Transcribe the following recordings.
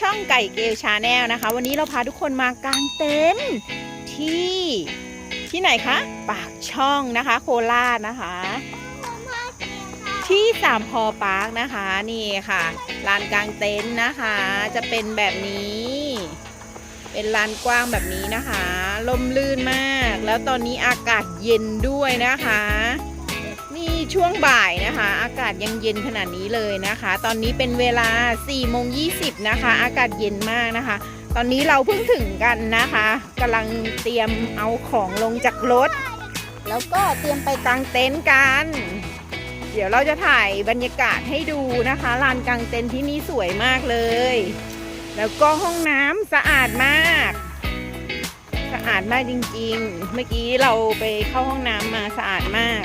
ช่องไก่เกลชาแนลนะคะ วันนี้เราพาทุกคนมากางเต็นท์ที่ที่ไหนคะ ปากช่องนะคะ โคราชนะคะ ที่สามพอปาร์คนะคะนี่ค่ะลานกลางเต็นท์นะคะ จะเป็นแบบนี้ เป็นลานกว้างแบบนี้นะคะ ลมลื่นมาก แล้วตอนนี้อากาศเย็นด้วยนะคะ ช่วงบ่ายนะคะ อากาศยังเย็นขนาดนี้เลยนะคะ ตอนนี้เป็นเวลา4โมง20นะคะ อากาศเย็นมากนะคะ ตอนนี้เราเพิ่งถึงกันนะคะกำลังเตรียมเอาของลงจากรถ แล้วก็เตรียมไปกางเต็นท์กัน เดี๋ยวเราจะถ่ายบรรยากาศให้ดูนะคะลานกางเต็นท์ที่นี่สวยมากเลย แล้วก็ห้องน้ำสะอาดมากสะอาดมากจริง ๆ เมื่อกี้เราไปเข้าห้องน้ำมาสะอาดมาก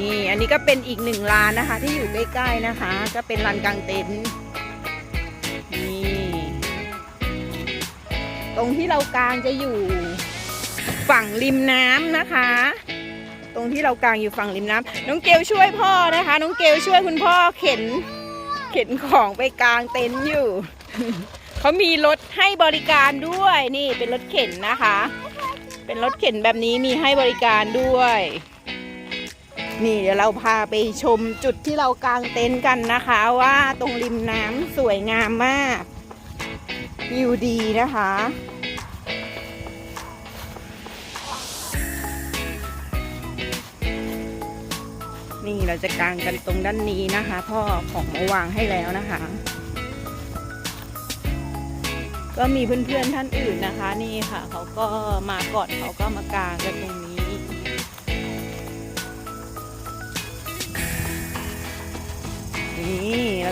นี่อันนี้ก็เป็นอีกหนึ่งร้านนะคะ ที่อยู่ใกล้ๆนะคะ ก็เป็นร้านกางเต็นท์นี่ตรงที่เรากางจะอยู่ฝั่งริมน้ำนะคะ ตรงที่เรากางอยู่ฝั่งริมน้ำน้องเกลช่วยพ่อนะคะ น้องเกลช่วยคุณพ่อเข็น เข็นของไปกางเต็นท์อยู่เขามีรถให้บริการด้วยนี่เป็นรถเข็นนะคะ เป็นรถเข็นแบบนี้มีให้บริการด้วย นี่เดี๋ยวเราพาไปชมจุดที่เรากางเต็นท์กันนะคะว่าตรงริมน้ำสวยงามมากวิวดีนะคะนี่เราจะกางกันตรงด้านนี้นะคะ พ่อของมาวางให้แล้วนะคะ ก็มีเพื่อนๆท่านอื่นนะคะ นี่ค่ะ เขาก็มาก่อนเขาก็มากางกันตรงนี้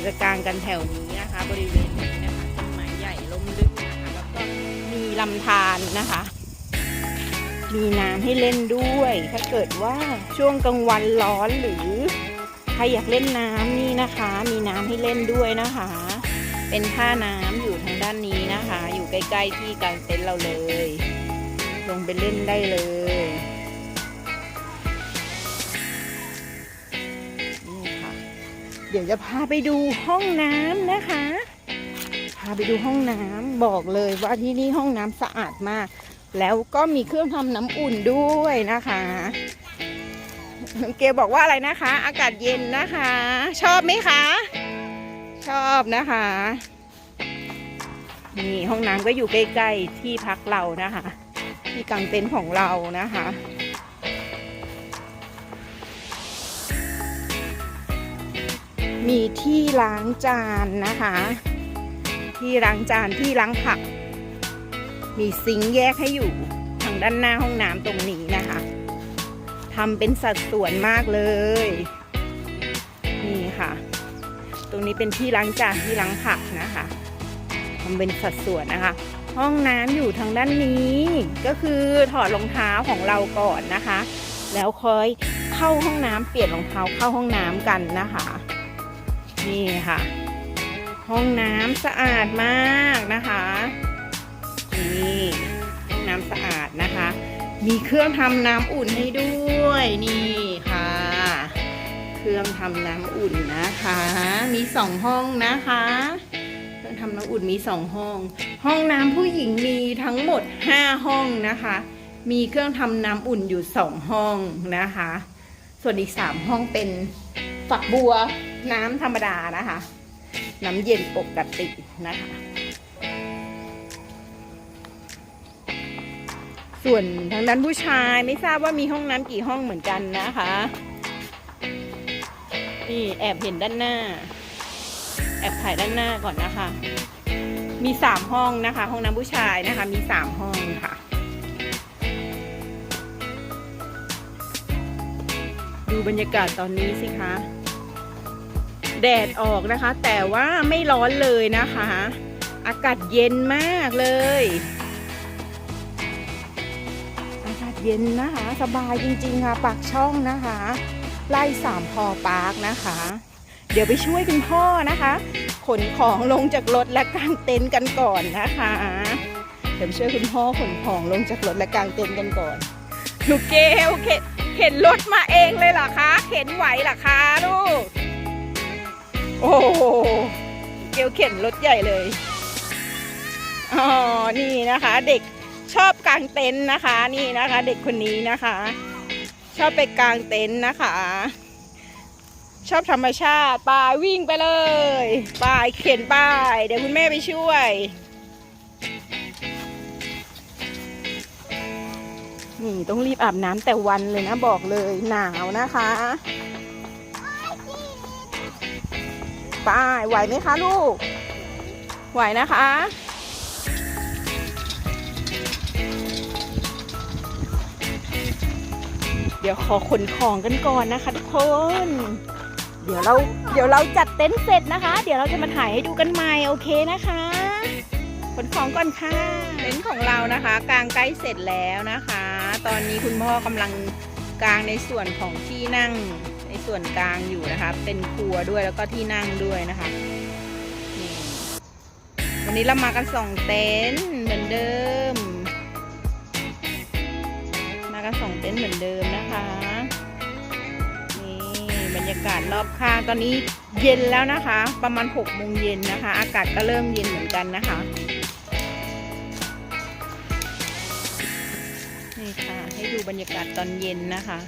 จะกางกันแถวนี้นะคะ บริเวณนี้นะคะต้นไม้ใหญ่ร่มรื่นนะคะ แล้วก็มีลำธารนะคะ มีน้ำให้เล่นด้วย ถ้าเกิดว่าช่วงกลางวันร้อนหรือใครอยากเล่นน้ำนี่นะคะ มีน้ำให้เล่นด้วยนะคะ เป็นท่าน้ำอยู่ทางด้านนี้นะคะ อยู่ใกล้ๆที่กางเต็นท์เราเลย ลงไปเล่นได้เลย เดี๋ยวจะพาไปดูห้องน้ำนะคะ พาไปดูห้องน้ำบอกเลยว่าที่นี่ห้องน้ำสะอาดมาก แล้วก็มีเครื่องทำน้ำอุ่นด้วยนะคะเกบอกว่าอะไรนะคะ อากาศเย็นนะคะ ชอบไหมคะ ชอบนะคะนี่ห้องน้ำก็อยู่ใกล้ๆที่พักเรานะคะ ที่กางเต็นท์ของเรานะคะ มีที่ล้างจานนะคะ ที่ล้างจานที่ล้างผัก มีซิงแยกให้อยู่ทางด้านหน้าห้องน้ำตรงนี้นะคะทำเป็นสัดส่วนมากเลย นี่ค่ะ ตรงนี้เป็นที่ล้างจานที่ล้างผักนะคะทำเป็นสัดส่วนนะคะ ห้องน้ำอยู่ทางด้านนี้ก็คือถอดรองเท้าของเราก่อนนะคะ แล้วค่อยเข้าห้องน้ำเปลี่ยนรองเท้าเข้าห้องน้ำกันนะคะ นี่ค่ะ ห้องน้ำสะอาดมากนะคะนี่ห้องน้ำสะอาดนะคะ มีเครื่องทำน้ำอุ่นให้ด้วยนี่ค่ะ เครื่องทำน้ำอุ่นนะคะ มีสองห้องนะคะเครื่องทำน้ำอุ่นมีสองห้อง ห้องน้ำผู้หญิงมีทั้งหมดห้าห้องนะคะ มีเครื่องทำน้ำอุ่นอยู่สองห้องนะคะ ส่วนอีกสามห้องเป็นฝักบัว น้ำธรรมดานะคะ น้ำเย็นปกตินะคะ ส่วนทางด้านผู้ชายไม่ทราบว่ามีห้องน้ำกี่ห้องเหมือนกันนะคะ นี่แอบเห็นด้านหน้า แอบถ่ายด้านหน้าก่อนนะคะ มีสามห้องนะคะ ห้องน้ำผู้ชายนะคะ มีสามห้องค่ะดูบรรยากาศตอนนี้สิคะ แดดออกนะคะ แต่ว่าไม่ร้อนเลยนะคะ อากาศเย็นมากเลย อากาศเย็นนะคะ สบายจริงๆค่ะปากช่องนะคะไล่สามพอปาร์คนะคะ เดี๋ยวไปช่วยคุณพ่อนะคะ ขนของลงจากรถและกางเต็นท์กันก่อนนะคะ เดี๋ยวช่วยคุณพ่อขนของลงจากรถและกางเต็นท์กันก่อนหนูเกลเข็นเข็นรถมาเองเลยเหรอคะ เข็นไหวเหรอคะลูก โอ้โหเกกลเข็นรถใหญ่เลย อ๋อ นี่นะคะ เด็กชอบกางเต็นท์นะคะ นี่นะคะ เด็กคนนี้นะคะ ชอบไปกางเต็นท์นะคะ ชอบธรรมชาติไปวิ่งไปเลยไปเข็นไปเดี๋ยวคุณแม่ไปช่วยนี่ต้องรีบอาบน้ำแต่วันเลยนะบอกเลยหนาวนะคะ ไป้ายไหวไหมคะลูก ไหวนะคะ เดี๋ยวขอขนของกันก่อนนะคะทุกคน เดี๋ยวเราเดี๋ยวเราจัดเต็นท์เสร็จนะคะ เดี๋ยวเราจะมาถ่ายให้ดูกันใหม่โอเคนะคะขนของก่อนค่ะเต็นท์ของเรานะคะกางใกล้เสร็จแล้วนะคะ ตอนนี้คุณพ่อกำลังกางในส่วนของที่นั่งใน ส่วนกลางอยู่นะคะ เป็นครัวด้วยแล้วก็ที่นั่งด้วยนะคะนี่วันนี้เรามากันสองเต็นท์เหมือนเดิม มากันสองเต็นท์เหมือนเดิมนะคะนี่บรรยากาศรอบข้างตอนนี้เย็นแล้วนะคะ ประมาณ6โมงเย็นนะคะ อากาศก็เริ่มเย็นเหมือนกันนะคะนี่ค่ะ ให้ดูบรรยากาศตอนเย็นนะคะ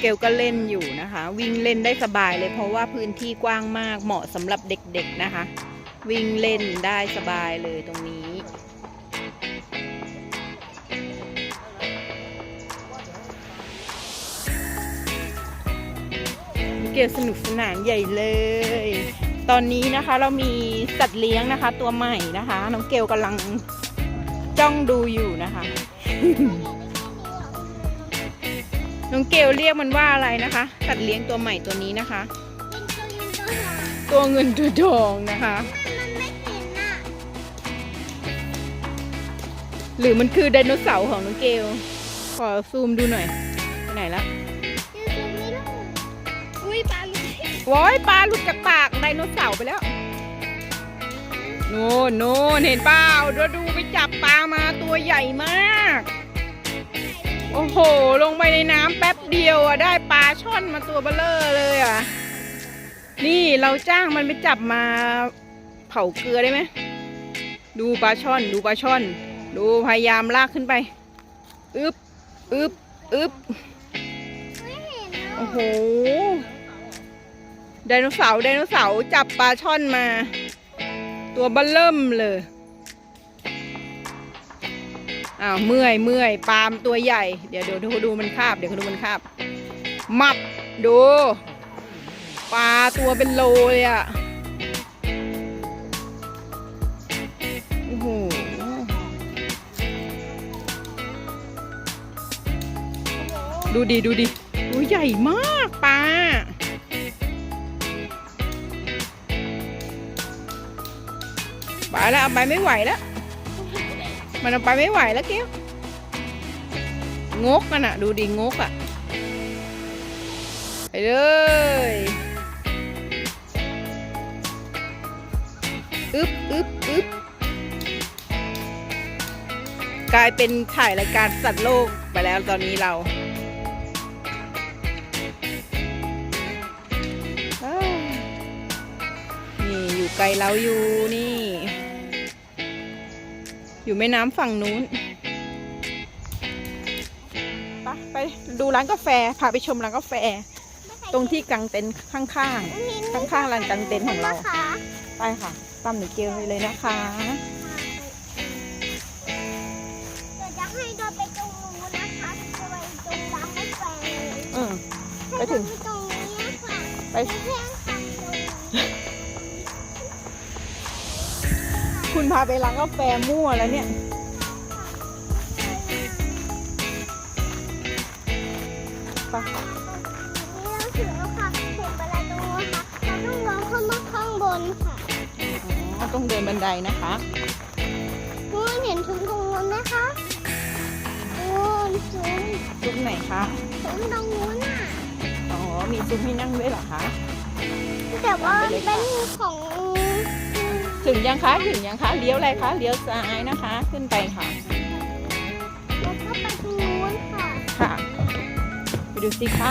เกลก็เล่นอยู่นะคะ วิ่งเล่นได้สบายเลย เพราะว่าพื้นที่กว้างมากเหมาะสำหรับเด็กๆนะคะ วิ่งเล่นได้สบายเลยตรงนี้ เกลสนุกสนานใหญ่เลย ตอนนี้นะคะเรามีสัตว์เลี้ยงนะคะ ตัวใหม่นะคะ น้องเกลกำลังจ้องดูอยู่นะคะ น้องเกลเรียกมันว่าอะไรนะคะสัตว์เลี้ยงตัวใหม่ตัวนี้นะคะ ตัวเงินตัวทองนะคะ หรือมันคือไดโนเสาร์ของน้องเกลขอซูมดูหน่อยไปไหนละอุ้ยปลาลูกว้อยปลาหลุดจากปากไดโนเสาร์ไปแล้วโน่นโน่นเห็นเปล่าเราดูไปจับปลามาตัวใหญ่มาก โอ้โห ลงไปในน้ำแป๊บเดียวอะ ได้ปลาช่อนมาตัวเบลเลอร์เลยอะ นี่เราจ้างมันไปจับมาเผาเกลือได้ไหม ดูปลาช่อน ดูปลาช่อน ดูพยายามลากขึ้นไป อึบอึบอึบไม่เห็นโอ้โห ไดโนเสาร์ไดโนเสาร์จับปลาช่อนมา ตัวเบัลเริ่มเลย อ้าวเมื่อยเมื่อยปลามตัวใหญ่ เดี๋ยวเดี๋ยวดูดูมันคาบ เดี๋ยวดูมันคาบ มับดู ปลาตัวเป็นโลเลยอะโอ้โหดูดิดูดิตัวใหญ่มากปลาไปแล้วเอาไปไม่ไหวแล้ว มันเอาไปไม่ไหวแล้วเกี้ยวงกมันอะดูดิงกอะไปเลยอึ๊บอึ๊บอึ๊บกลายเป็นถ่ายรายการสัตว์โลกไปแล้วตอนนี้เราอนี่อยู่ไกลเราอยู่นี่ อยู่แม่น้ำฝั่งนู้นไปไปดูร้านกาแฟ พาไปชมร้านกาแฟ ตรงที่กางเต็นท์ข้างๆ ข้างๆร้านกางเต็นท์ของเรานะคะไปค่ะตามหนูเกลไปเลยนะคะ เดี๋ยวจะให้เดินไปตรงนู้นนะคะจะไปตรงร้านกาแฟเลยอืมไปถึง ให้เดินไปตรงนี้ค่ะไปไม่ พาไปร้านกาแฟมั่วแล้วเนี่ย ไปนี่เราถึงแล้วค่ะเห็นอะไรตรงนู้นค่ะเราต้องลงขึ้นมาข้างบนค่ะอ๋อต้องเดินบันไดนะคะนู้นเห็นถึงตรงนู้นไหมคะนู้นถึงซุ้มไหนคะ ถึงตรงนู้นน่ะ อ๋อ มีซุ้มให้นั่งด้วยเหรอคะ แต่ว่าเป็นของ ถึถึงยังคะถึงยังคะเลี้ยวอะไรคะเลี้ยวซ้ายนะคะ ขึ้นไปค่ะแล้วก็ไปตรงนู้นค่ะค่ะไปดูสิคะ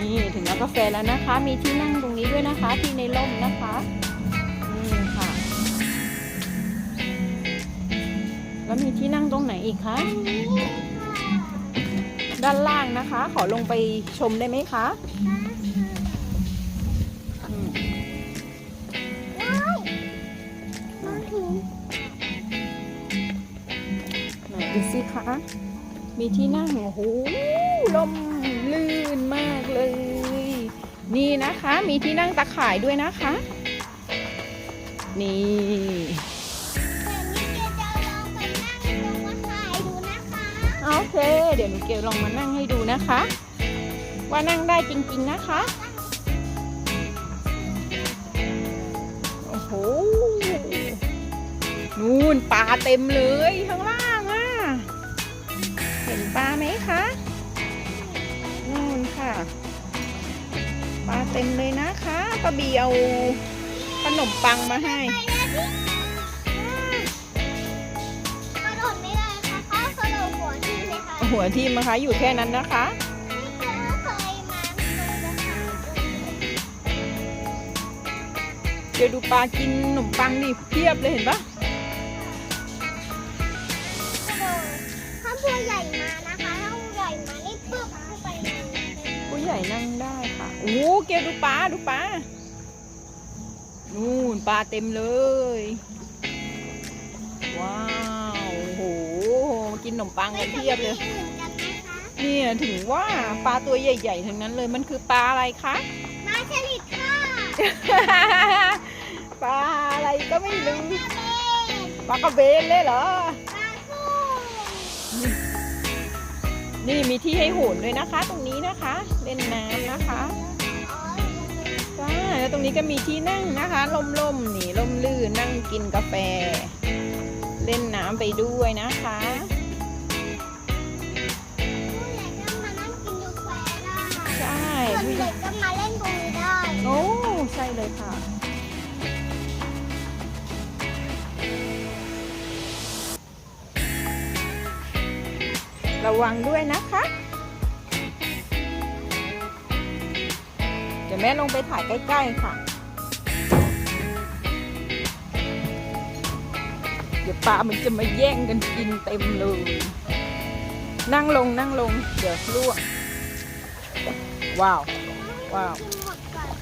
นี่ถึงร้านกาแฟแล้วนะคะ มีที่นั่งตรงนี้ด้วยนะคะ ที่ในร่มนะคะนี่ค่ะ แล้วมีที่นั่งตรงไหนอีกคะด้านล่างนะคะ ขอลงไปชมได้ไหมคะ นดูสิคะ มีที่นั่งโอ้โหลมลื่นมากเลย นี่นะคะมีที่นั่งตะข่ายด้วยนะคะนี่แต่นี่โอเค เดี๋ยวหนูเกลลองมานั่งให้ดูนะคะ ว่านั่งได้จริง ๆนะคะโอ้โหนู่นปลาเต็มเลยข้างล่าง ปลาไหมคะนู่นค่ะ ปลาเต็มเลยนะคะป้าบีเอาขนมปังมาให้ไปแล้วพี่กระโดดไม่ได้ค่ะเขากระโดดหัวที่เลยค่ะหัวทิ่มนะคะอยู่แค่นั้นนะคะไม่เคยเคยมาดูนะคะเดี๋ยวดูปลากินขนมปังดิเพียบเลยเห็นปะกระโดดถ้าผู้ใหญ่มานะคะถ้า นั่งได้ค่ะ โอ้เกลดูปลาดูปลา นู่นปลาเต็มเลย ว้าว โอ้โห กินขนมปังกันเพียบเลยไม่คมีอื่นกันนะคะเนี่ยถึงว่าปลาตัวใหญ่ๆ ทั้งนั้นเลย มันคือปลาอะไรคะมาชลิดค่ะ ปลาอะไรก็ไม่รู้มาเล่นปลากระเบนเลยเหรอมาสู้ นี่มีที่ให้โหนด้วยนะคะ ตรงนี้นะคะ เล่นน้ำนะคะอ๋อจ้าแล้วตรงนี้ก็มีที่นั่งนะคะล่มๆนี่ล่มลื่นนั่งกินกาแฟ เล่นน้ำไปด้วยนะคะผู้ใหญ่ก็มานั่งกินกาแฟได้ใช่ส่วนเด็กก็มาเล่นตรงนี้ได้ โอ้ ใช่เลยค่ะ ระวังด้วยนะคะ เดี๋ยวแม่ลงไปถ่ายใกล้ ๆ ค่ะ เดี๋ยวปลามันจะมาแย่งกันกินเต็มเลย นั่งลงนั่งลง เดี๋ยวล่วงว้าว ว้าวกินหมดก่อน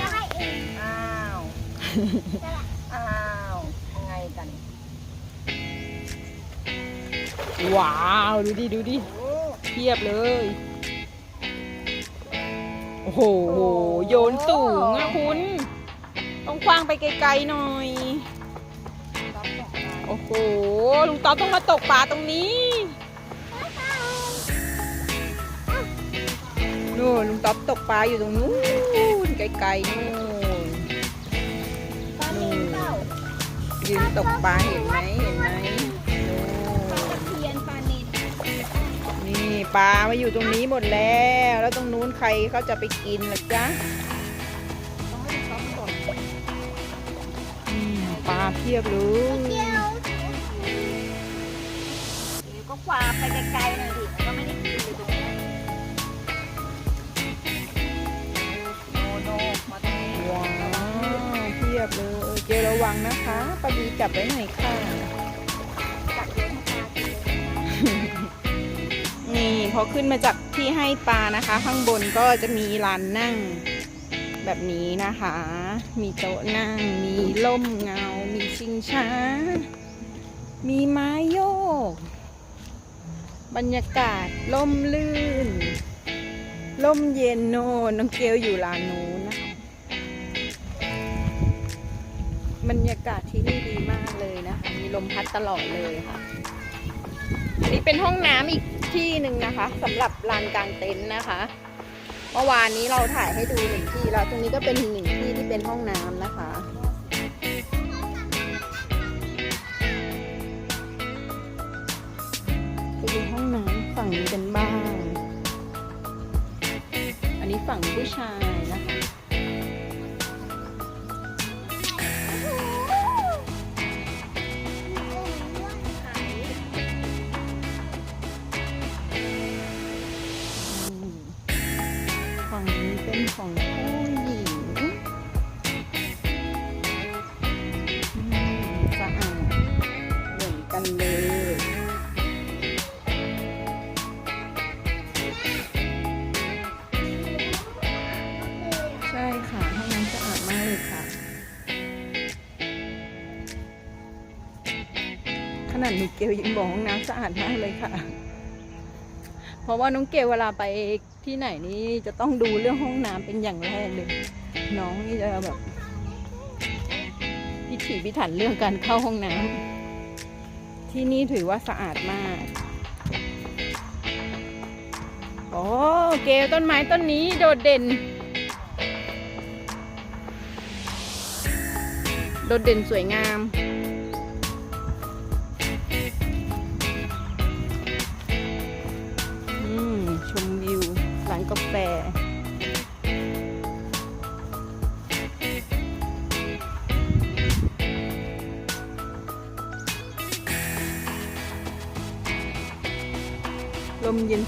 จะให้เองอ้าวอ้าว ว้าว ดูดิ ดูดิเทียบเลย โอ้โห โยนสูงอะคุณ ต้องคว้างไปไกลๆหน่อย โอ้โห ลุงต๊อบต้องมาตกปลาตรงนี้นู่นลุงต๊อบตกปลาอยู่ตรงนู้นไกลๆนู่นปลาเลี้ยงเปล่ายืนตกปลาเห็นไหมเห็นไหม นี่ปลามาอยู่ตรงนี้หมดแล้ว แล้วตรงนู้นใครเขาจะไปกินล่ะจ๊ะอืมปลาเพียบเลเที่ยยวก็ความไปไกลๆหน่อยดิมันก็ไม่ได้กินเลยตรงเนี้ยโนโนมาตรงนี้ว้าวเพียบเลยเกลระวังนะคะปลาบีจับไว้หน่อยค่ะ พอขึ้นมาจากที่ให้ปลานะคะ ข้างบนก็จะมีลานนั่งแบบนี้นะคะ มีโต๊ะนั่ง มีล่มเงา มีชิงช้า มีไม้โยก บรรยากาศล่มลื่น ล่มเย็นโนนน้องเกลอยู่ลานนู้นนะคะ บรรยากาศที่นี่ดีมากเลยนะคะ มีลมพัดตลอดเลยค่ะ อันนี้เป็นห้องน้ำอีก ที่หนึ่งนะคะสำหรับลานกลางเต็นท์นะคะ เมื่อวานนี้เราถ่ายให้ดูหนึ่งที่แล้วตรงนี้ก็เป็นอีกหนึ่งที่ที่เป็นห้องน้ำนะคะไปดูห้องน้ำฝั่งนี้กันบ้าง อันนี้ฝั่งผู้ชายันเลใช่ค่ะห้องน้ำสะอาดมากเลยค่ะ ขนาดหนูเกลยังบอกห้องน้ำสะอาดมากเลยค่ะ เพราะว่าน้องเกลเวลาไปที่ไหนนี่จะต้องดูเรื่องห้องน้ำเป็นอย่างแรกเลย น้องนี่จะแบบพิถีพิถันเรื่องการเข้าห้องน้ำ ที่นี่ถือว่าสะอาดมาก โอ้เกลต้นไม้ต้นนี้โดดเด่น โดดเด่นสวยงาม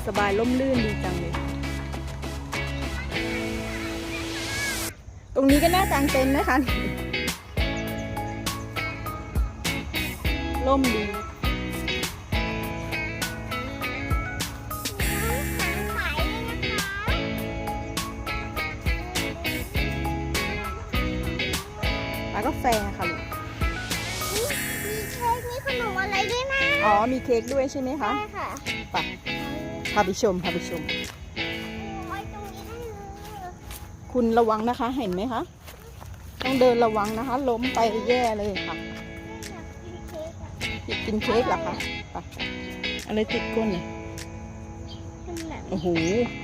สบายล่มลื่นดีจังเลย ตรงนี้ก็น่ากางเต็นท์นะคะล่มดีขายเลยนะคะร้านกาแฟค่ะลูกนี่มีเค้ก มีขนมอะไรด้วยนะ อ๋อ มีเค้กด้วยใช่ไหมคะ ใช่ค่ะไป พาไปชมพาไปชมไว้ตรงนี้ได้เลยคุณระวังนะคะเห็นไหมคะ ต้องเดินระวังนะคะ ล้มไปแย่เลยค่ะอยากกินเค้กอะอยากกินเค้กเหรอคะไปอะไรติดก้นเนี่ยเป็นแบบโอ้โห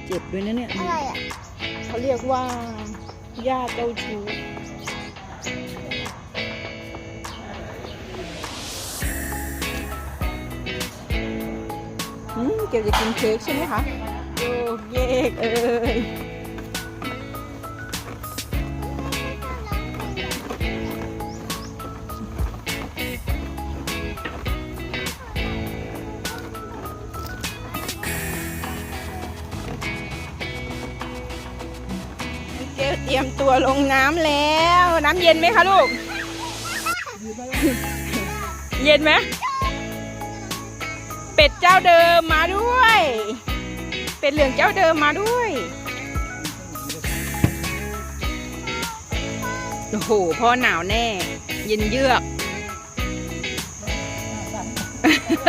เจ็บด้วยนะเนี่ย อะไรอะเขาเรียกว่าญาติเจ้าชู้ อืมเกี่ยวจะกินเค้กใช่ไหมคะโยกเยกเอ้ยเกลเตรียมตัวลงน้ำแล้ว น้ำเย็นไหมคะลูก เย็นไหมเป็ ดเจ้าเดิมมาด้วย เป็ดเหลืองเจ้าเดิมมาด้วย โอ้โหพ่อหนาวแน่ เย็นเยือก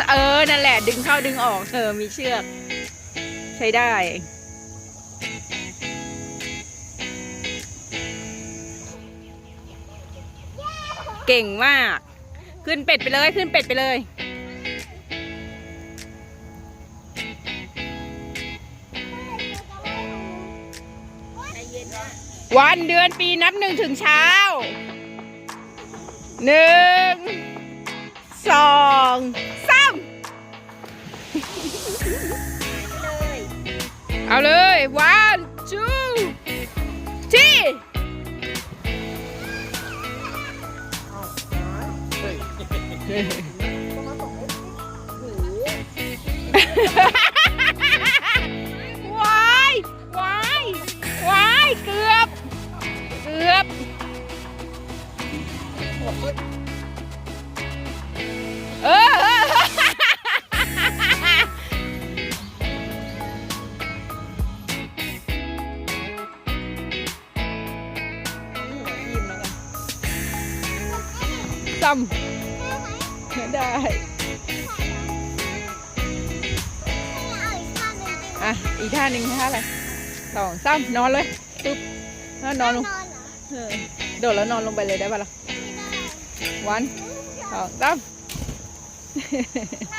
เออ นั่นแหละ ดึงเข้าดึงออกเออมีเชือก ใช้ได้เก่งมาก ขึ้นเป็ดไปเลย ขึ้นเป็ดไปเลย วันเดือนปีนับหนึ่งถึงเช้าหนึ่งสองสามเอาเลย one two three ซ้ำได้อะอีกท่าหนึ่งท่าอะไรสองซ้ำนอนเลยปึ๊บแล้วนอนลงเออโดดแล้วนอนลงไปเลยได้ปะล่ะวันสองซ้ำได้แล้ว